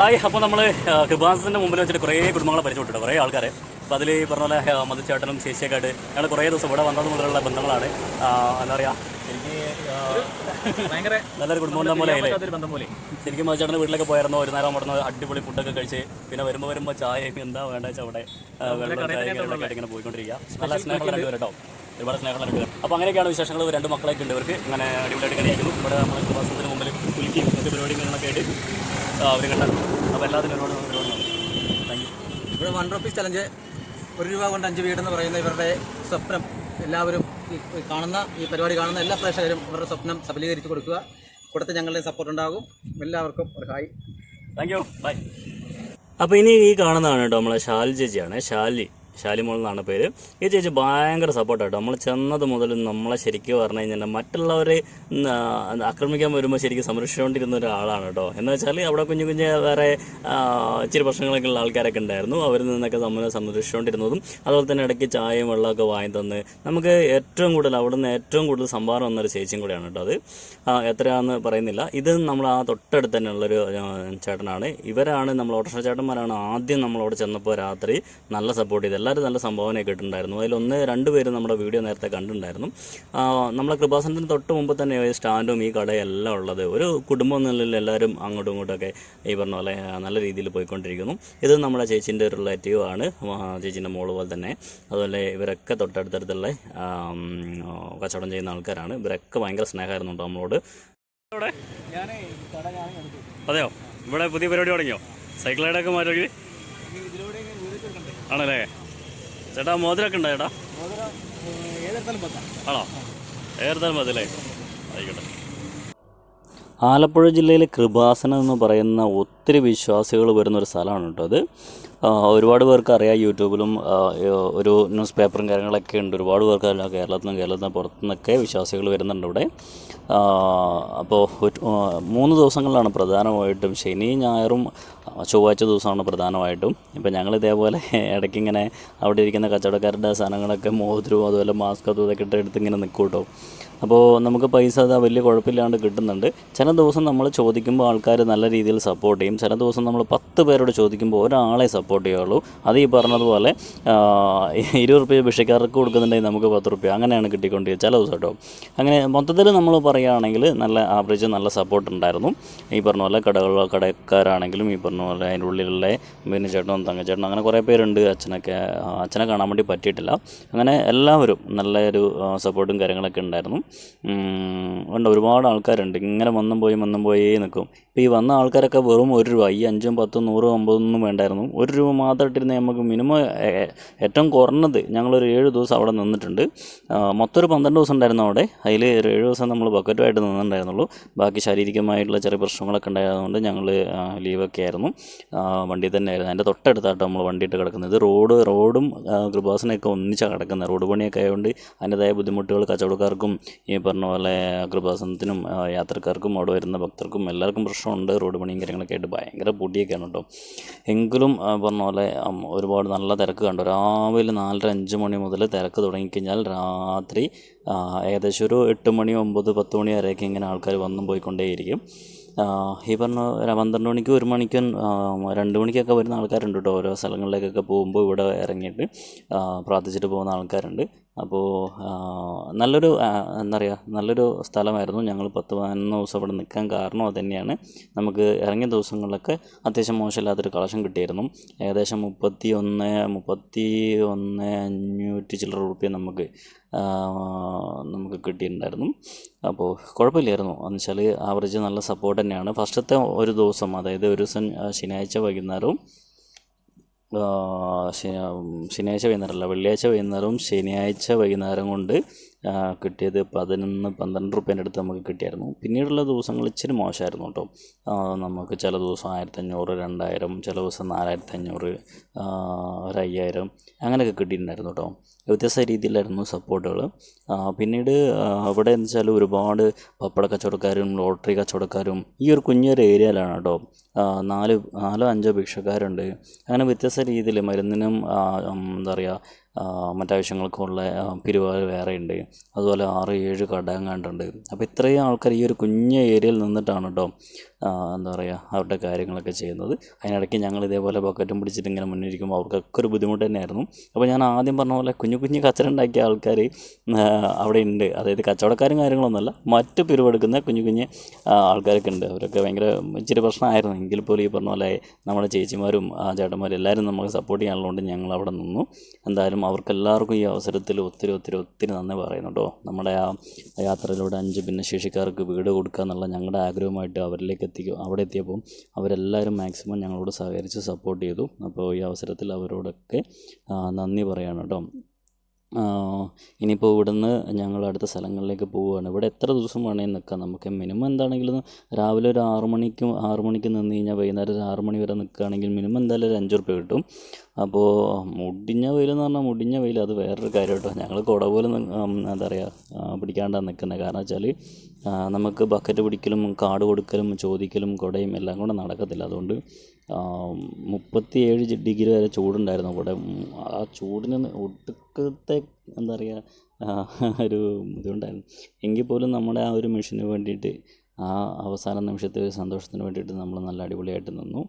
Hi അപ്പോൾ നമ്മൾ കൃപാസിന്റെ മുമ്പിൽ വെച്ചിട്ട് കുറേ കുടുംബങ്ങളെ പരിചയപ്പെട്ടിട്ട് കുറേ ആൾക്കാരെ. അപ്പോൾ അതിൽ ഈ പറഞ്ഞ പോലെ മതിച്ചേട്ടനും മധുച്ചേട്ടനും ആയിട്ട് ഞങ്ങൾ കുറേ ദിവസം ഇവിടെ വന്നത് മുതലുള്ള ബന്ധങ്ങളാണ്. എന്താ പറയുക എനിക്ക് നല്ലൊരു കുടുംബം പോലെ ആയില്ലേ ബന്ധം പോലെ. ശരിക്കും മധുച്ചേട്ടന്റെ വീട്ടിലൊക്കെ പോയിരുന്നു ഒരു നേരം അവിടെ നിന്ന് അടിപൊളി ഫുഡൊക്കെ കഴിച്ച് പിന്നെ വരുമ്പോൾ വരുമ്പോൾ ചായയും എന്താ വേണ്ട വെച്ചാൽ അവിടെ വെള്ളം കാര്യങ്ങളൊക്കെ ഇങ്ങനെ പോയിക്കൊണ്ടിരിക്കുക. നല്ല സ്നേഹമുള്ള രണ്ടുപേർ കേട്ടോ ഒരുപാട് സ്നേഹമുള്ള രണ്ടുപേർ. അപ്പോൾ അങ്ങനെയൊക്കെയാണ് വിശേഷങ്ങൾ. രണ്ട് മക്കളൊക്കെ ഉണ്ട് ഇവർക്ക്. അങ്ങനെ അടിപൊളിയായിട്ട് കളിയായിരുന്നു ഇവിടെ നമ്മൾ കൃപാസനത്തിന് മുമ്പിൽ കുലിക്കും പരിപാടി കാര്യങ്ങളൊക്കെ ആയിട്ട് അവർ കണ്ടാൽ അപ്പോൾ എല്ലാത്തിനും ഒരുപാട് ഒരുപാട് നന്ദി. താങ്ക് യു ഇവിടെ വൺ റുപ്പീസ് ചലഞ്ച് ഒരു രൂപ കൊണ്ട് അഞ്ച് വീടെന്ന് പറയുന്ന ഇവരുടെ സ്വപ്നം എല്ലാവരും കാണുന്ന ഈ പരിപാടി കാണുന്ന എല്ലാ പ്രേക്ഷകരും ഇവരുടെ സ്വപ്നം സഫലീകരിച്ച് കൊടുക്കുക. കൂടത്തെ ഞങ്ങളുടെ സപ്പോർട്ട് ഉണ്ടാകും. എല്ലാവർക്കും ഒരു ഹായ്. താങ്ക് യു ബൈ അപ്പോൾ ഇനി ഈ കാണുന്നതാണ് കേട്ടോ നമ്മളെ ഷാൽ ചേച്ചിയാണ്. ശാലി ശാലിമോൾ എന്നാണ് പേര്. ഈ ചേച്ചി ഭയങ്കര സപ്പോർട്ടാണ് കേട്ടോ നമ്മൾ ചെന്നത് മുതൽ നമ്മളെ ശരിക്കും പറഞ്ഞു കഴിഞ്ഞാൽ മറ്റുള്ളവരെ ആക്രമിക്കാൻ വരുമ്പോൾ ശരിക്കും സംരക്ഷിച്ചുകൊണ്ടിരുന്ന ഒരാളാണ് കേട്ടോ. എന്ന് വെച്ചാൽ അവിടെ കുഞ്ഞു കുഞ്ഞ് വേറെ ഇച്ചിരി പ്രശ്നങ്ങളൊക്കെ ഉള്ള ആൾക്കാരൊക്കെ ഉണ്ടായിരുന്നു. അവരിൽ നിന്നൊക്കെ നമ്മളെ സംരക്ഷിച്ചുകൊണ്ടിരുന്നതും അതുപോലെ തന്നെ ഇടയ്ക്ക് ചായയും വെള്ളമൊക്കെ വാങ്ങി തന്ന് നമുക്ക് ഏറ്റവും കൂടുതൽ അവിടെ നിന്ന് ഏറ്റവും കൂടുതൽ സംഭാവന വന്നൊരു ചേച്ചിയും കൂടെയാണ് കേട്ടോ അത്. എത്രയാണെന്ന് പറയുന്നില്ല. ഇത് നമ്മൾ ആ തൊട്ടടുത്ത് തന്നെ ഉള്ളൊരു ആ, ചേട്ടനാണ്. ഇവരാണ് നമ്മൾ ഓട്ടോറിക്ഷ ചേട്ടന്മാരാണ് ആദ്യം നമ്മളവിടെ ചെന്നപ്പോൾ രാത്രി നല്ല സപ്പോർട്ട് ചെയ്ത്. എല്ലാവരും നല്ല സംഭാവനയൊക്കെ ഇട്ടിട്ടുണ്ടായിരുന്നു അതിൽ ഒന്ന് രണ്ട് പേര് നമ്മുടെ വീഡിയോ നേരത്തെ കണ്ടിട്ടുണ്ടായിരുന്നു. നമ്മളെ കൃപാസനത്തിന് തൊട്ട് മുമ്പ് തന്നെ ഈ സ്റ്റാൻഡും ഈ കടയെല്ലാം ഉള്ളത് ഒരു കുടുംബം നിലയിൽ എല്ലാവരും അങ്ങോട്ടും ഇങ്ങോട്ടൊക്കെ ഈ പറഞ്ഞ പോലെ നല്ല രീതിയിൽ പോയിക്കൊണ്ടിരിക്കുന്നു. ഇത് നമ്മുടെ ചേച്ചീന്റെ ഒരു റിലേറ്റീവ് ആണ്. ചേച്ചിന്റെ മോൾ പോലെ തന്നെ. അതുപോലെ ഇവരൊക്കെ തൊട്ടടുത്തടുത്തുള്ള കച്ചവടം ചെയ്യുന്ന ആൾക്കാരാണ്. ഇവരൊക്കെ ഭയങ്കര സ്നേഹമായിരുന്നു കേട്ടോ നമ്മളോട് അതെയോ? ഇവിടെ പുതിയ പരിപാടി തുടങ്ങിയോ? സൈക്കിൾ റൈഡൊക്കെ മാറ്റി ആണല്ലേ? ചേട്ടാ മോതിരൊക്കെ ഉണ്ടോ ചേട്ടാ? ആണോ? ഏർത്താൽ മതിയല്ലേ ആയിക്കോട്ടെ. ആലപ്പുഴ ജില്ലയിലെ കൃപാസനം എന്ന് പറയുന്ന ഒത്തിരി വിശ്വാസികൾ വരുന്ന ഒരു സ്ഥലമാണ് കേട്ടോ അത്. ഒരുപാട് പേർക്ക് അറിയാം യൂട്യൂബിലും ഒരു ന്യൂസ് പേപ്പറും കാര്യങ്ങളൊക്കെ ഉണ്ട്. ഒരുപാട് പേർക്ക് അറിയാം കേരളത്തിൽ നിന്നും കേരളത്തിൽ നിന്ന് പുറത്തു നിന്നൊക്കെ വിശ്വാസികൾ വരുന്നുണ്ട് ഇവിടെ അപ്പോൾ മൂന്ന് ദിവസങ്ങളിലാണ് പ്രധാനമായിട്ടും ശനി ഞായറും ചൊവ്വാഴ്ച ദിവസമാണ് പ്രധാനമായിട്ടും. ഇപ്പം ഞങ്ങൾ ഇതേപോലെ ഇടയ്ക്ക് ഇങ്ങനെ അവിടെ ഇരിക്കുന്ന കച്ചവടക്കാരുടെ സാധനങ്ങളൊക്കെ മോതിരവും അതുപോലെ മാസ്ക് അതും ഇതൊക്കെ ഇട്ട് എടുത്ത് ഇങ്ങനെ നിൽക്കും കേട്ടോ. അപ്പോൾ നമുക്ക് പൈസ അത് വലിയ കുഴപ്പമില്ലാണ്ട് കിട്ടുന്നുണ്ട്. ചില ദിവസം നമ്മൾ ചോദിക്കുമ്പോൾ ആൾക്കാർ നല്ല രീതിയിൽ സപ്പോർട്ട് ചെയ്യും. ചില ദിവസം നമ്മൾ പത്ത് പേരോട് ചോദിക്കുമ്പോൾ ഒരാളെ സപ്പോർട്ട് ചെയ്യുള്ളൂ അത് ഈ പറഞ്ഞതുപോലെ ഇരുപത് റുപ്യ ഭിക്ഷക്കാർക്ക് കൊടുക്കുന്നുണ്ടെങ്കിൽ നമുക്ക് പത്ത് റുപ്യ അങ്ങനെയാണ് കിട്ടിക്കൊണ്ടിരിക്കുക ചില ദിവസം കേട്ടോ. അങ്ങനെ മൊത്തത്തിൽ നമ്മൾ പറയുകയാണെങ്കിൽ നല്ല ആവറേജ് നല്ല സപ്പോർട്ട് ഉണ്ടായിരുന്നു. ഈ പറഞ്ഞ പോലെ കടകൾ കടക്കാരാണെങ്കിലും ഈ പറഞ്ഞ പോലെ അതിന്റെ ഉള്ളിലുള്ള പിന്നെ ചേട്ടനും തങ്കച്ചേട്ടനും അങ്ങനെ കുറേ പേരുണ്ട്. അച്ഛനൊക്കെ അച്ഛനെ കാണാൻ വേണ്ടി പറ്റിയിട്ടില്ല. അങ്ങനെ എല്ലാവരും നല്ലൊരു സപ്പോർട്ടും കാര്യങ്ങളൊക്കെ ഉണ്ടായിരുന്നു. ഉണ്ട് ഒരുപാട് ആൾക്കാരുണ്ട്. ഇങ്ങനെ വന്നും പോയി വന്നും പോയേ നിൽക്കും. ഇപ്പോൾ ഈ വന്ന ആൾക്കാരൊക്കെ വെറും ഒരു രൂപ ഈ അഞ്ചും പത്തും നൂറും അമ്പതൊന്നും വേണ്ടായിരുന്നു. ഒരു രൂപ മാത്രം ഇട്ടിരുന്ന നമുക്ക് മിനിമം ഏറ്റവും കുറഞ്ഞത് ഞങ്ങളൊരു ഏഴ് ദിവസം അവിടെ നിന്നിട്ടുണ്ട്. മൊത്തം ഒരു പന്ത്രണ്ട് ദിവസം ഉണ്ടായിരുന്നു അവിടെ. അതിൽ ഒരു ഏഴ് ദിവസം നമ്മൾ ബക്കറ്റുമായിട്ട് നിന്നിട്ടുണ്ടായിരുന്നുള്ളൂ. ബാക്കി ശാരീരികമായിട്ടുള്ള ചെറിയ പ്രശ്നങ്ങളൊക്കെ ഉണ്ടായതുകൊണ്ട് ഞങ്ങൾ ലീവൊക്കെ ആയിരുന്നു. വണ്ടി തന്നെ ആയിരുന്നു അതിന്റെ തൊട്ടടുത്തായിട്ട് നമ്മൾ വണ്ടിയിട്ട് കിടക്കുന്നത്. റോഡ് റോഡും കൃപാസനയൊക്കെ ഒന്നിച്ചാണ് കിടക്കുന്നത്. റോഡ് പണിയൊക്കെ ആയതുകൊണ്ട് അതിന്റെതായ ബുദ്ധിമുട്ടുകൾ കച്ചവടക്കാർക്കും ഈ പറഞ്ഞ പോലെ കൃപാസനത്തിനും യാത്രക്കാർക്കും അവിടെ വരുന്ന ഭക്തർക്കും എല്ലാവർക്കും പ്രശ്നമുണ്ട്. റോഡ് പണിയും കാര്യങ്ങളൊക്കെ ആയിട്ട് ഭയങ്കര പൊടിയൊക്കെയാണ് കേട്ടോ. എങ്കിലും പറഞ്ഞ പോലെ ഒരുപാട് നല്ല തിരക്ക് കണ്ടു. രാവിലെ നാലര അഞ്ച് മണി മുതൽ തിരക്ക് തുടങ്ങിക്കഴിഞ്ഞാൽ രാത്രി ഏകദേശം ഒരു എട്ട് മണി ഒമ്പത് പത്ത് മണി വരെയൊക്കെ ഇങ്ങനെ ആൾക്കാർ വന്നും പോയിക്കൊണ്ടേയിരിക്കും. ഈ പറഞ്ഞ പന്ത്രണ്ട് മണിക്കും ഒരു മണിക്കും രണ്ട് മണിക്കൊക്കെ വരുന്ന ആൾക്കാരുണ്ട് കേട്ടോ. ഓരോ സ്ഥലങ്ങളിലേക്കൊക്കെ പോകുമ്പോൾ ഇവിടെ ഇറങ്ങിയിട്ട് പ്രാർത്ഥിച്ചിട്ട് പോകുന്ന ആൾക്കാരുണ്ട്. അപ്പോൾ നല്ലൊരു എന്താ പറയുക നല്ലൊരു സ്ഥലമായിരുന്നു. ഞങ്ങൾ പത്ത് പതിനൊന്ന് ദിവസം അവിടെ നിൽക്കാൻ കാരണം അത് തന്നെയാണ്. നമുക്ക് ഇറങ്ങിയ ദിവസങ്ങളിലൊക്കെ അത്യാവശ്യം മോശമില്ലാത്തൊരു കളക്ഷൻ കിട്ടിയിരുന്നു. ഏകദേശം മുപ്പത്തി ഒന്ന് മുപ്പത്തി ഒന്ന് അഞ്ഞൂറ്റി ചില്ലറ റുപ്യ നമുക്ക് നമുക്ക് കിട്ടിയിട്ടുണ്ടായിരുന്നു. അപ്പോൾ കുഴപ്പമില്ലായിരുന്നു. എന്ന് വെച്ചാൽ ആവറേജ് നല്ല സപ്പോർട്ട് തന്നെയാണ്. ഫസ്റ്റത്തെ ഒരു ദിവസം അതായത് ഒരു ദിവസം ശനിയാഴ്ച വൈകുന്നേരവും ശനിയാഴ്ച വൈകുന്നേരമല്ല വെള്ളിയാഴ്ച വൈകുന്നേരവും ശനിയാഴ്ച വൈകുന്നേരം കൊണ്ട് കിട്ടിയത് പതിനൊന്ന് പന്ത്രണ്ട് റുപ്യേന്റെ അടുത്ത് നമുക്ക് കിട്ടിയായിരുന്നു. പിന്നീടുള്ള ദിവസങ്ങൾ ഇച്ചിരി മോശമായിരുന്നു കേട്ടോ. നമുക്ക് ചില ദിവസം ആയിരത്തഞ്ഞൂറ് രണ്ടായിരം ചില ദിവസം നാലായിരത്തി അഞ്ഞൂറ് ആ, ഒരു അയ്യായിരം അങ്ങനെയൊക്കെ കിട്ടിയിട്ടുണ്ടായിരുന്നു കേട്ടോ. വ്യത്യസ്ത രീതിയിലായിരുന്നു സപ്പോർട്ടുകൾ. പിന്നീട് അവിടെ എന്ന് വെച്ചാൽ ഒരുപാട് പപ്പട കച്ചവടക്കാരും ലോട്ടറി കച്ചവടക്കാരും ഈ ഒരു കുഞ്ഞൊരു ഏരിയയിലാണ് കേട്ടോ. നാല് നാലോ അഞ്ചോ ഭിക്ഷക്കാരുണ്ട്. അങ്ങനെ വ്യത്യസ്ത രീതിയിൽ മരുന്നിനും എന്താ പറയുക മറ്റാവശ്യങ്ങൾക്കുള്ള പിരിവുകൾ ഉണ്ട്. അതുപോലെ ആറ് ഏഴ് കട എങ്ങാണ്ടുണ്ട് അപ്പോൾ ഇത്രയും ആൾക്കാർ ഈ ഒരു കുഞ്ഞ ഏരിയയിൽ നിന്നിട്ടാണ് കേട്ടോ എന്താ പറയുക അവരുടെ കാര്യങ്ങളൊക്കെ ചെയ്യുന്നത്. അതിനിടയ്ക്ക് ഞങ്ങൾ ഇതേപോലെ ബക്കറ്റും പിടിച്ചിട്ട് ഇങ്ങനെ മുന്നിരിക്കുമ്പോൾ അവർക്കൊക്കെ ഒരു ബുദ്ധിമുട്ട് തന്നെയായിരുന്നു. അപ്പോൾ ഞാൻ ആദ്യം പറഞ്ഞ പോലെ കുഞ്ഞു കുഞ്ഞു കച്ചറ ഉണ്ടാക്കിയ ആൾക്കാർ അവിടെ ഉണ്ട് അതായത് കച്ചവടക്കാരും കാര്യങ്ങളൊന്നുമല്ല മറ്റ് പിരിവെടുക്കുന്ന കുഞ്ഞു കുഞ്ഞ് ആൾക്കാരൊക്കെ ഉണ്ട് അവരൊക്കെ ഭയങ്കര ഇച്ചിരി പ്രശ്നമായിരുന്നു. എങ്കിൽ പോലും ഈ പറഞ്ഞ പോലെ നമ്മുടെ ചേച്ചിമാരും ചേട്ടന്മാരും എല്ലാവരും നമുക്ക് സപ്പോർട്ട് ചെയ്യാനുള്ളതുകൊണ്ട് ഞങ്ങൾ അവിടെ നിന്നു. എന്തായാലും അവർക്കെല്ലാവർക്കും ഈ അവസരത്തിൽ ഒത്തിരി ഒത്തിരി ഒത്തിരി നന്ദി പറയുന്നുണ്ടോ നമ്മുടെ ആ യാത്രയിലൂടെ അഞ്ച് ഭിന്നശേഷിക്കാർക്ക് വീട് കൊടുക്കുക എന്നുള്ള ഞങ്ങളുടെ ആഗ്രഹമായിട്ട് അവരിലേക്ക് എത്തിക്കും. അവിടെ എത്തിയപ്പോൾ അവരെല്ലാവരും മാക്സിമം ഞങ്ങളോട് സഹകരിച്ച് സപ്പോർട്ട് ചെയ്തു. അപ്പോൾ ഈ അവസരത്തിൽ അവരോടൊക്കെ നന്ദി പറയാണ് കേട്ടോ. ഇനിയിപ്പോൾ ഇവിടുന്ന് ഞങ്ങൾ അടുത്ത സ്ഥലങ്ങളിലേക്ക് പോവുകയാണ്. ഇവിടെ എത്ര ദിവസം വേണമെങ്കിൽ നിൽക്കാം നമുക്ക്. മിനിമം എന്താണെങ്കിലും രാവിലെ ഒരു ആറ് മണിക്ക് ആറ് മണിക്ക് നിന്ന് കഴിഞ്ഞാൽ വൈകുന്നേരം ഒരു ആറ് മണി വരെ നിൽക്കുകയാണെങ്കിൽ മിനിമം എന്തായാലും ഒരു അഞ്ച് റുപ്യ കിട്ടും. അപ്പോൾ മുടിഞ്ഞ വെയിലെന്ന് പറഞ്ഞാൽ മുടിഞ്ഞ വെയിൽ അത് വേറൊരു കാര്യം കേട്ടോ. ഞങ്ങൾ കുട പോലെ എന്താ പറയുക പിടിക്കാണ്ടാണ് നിൽക്കുന്നത്. കാരണം വെച്ചാൽ നമുക്ക് ബക്കറ്റ് പിടിക്കലും കാട് കൊടുക്കലും ചോദിക്കലും കുടയും എല്ലാം കൂടെ നടക്കത്തില്ല. അതുകൊണ്ട് മുപ്പത്തിയേഴ് ഡിഗ്രി വരെ ചൂടുണ്ടായിരുന്നു ഇവിടെ ഉം, ആ ചൂടിന് ഒടുക്കത്തെ എന്താ പറയുക ഒരു ഇതുണ്ടായിരുന്നു. എങ്കിൽ പോലും നമ്മുടെ ആ ഒരു മിഷന് വേണ്ടിയിട്ട് ആ അവസാന നിമിഷത്തെ ഒരു സന്തോഷത്തിന് വേണ്ടിയിട്ട് നമ്മൾ നല്ല അടിപൊളിയായിട്ട് നിന്നു.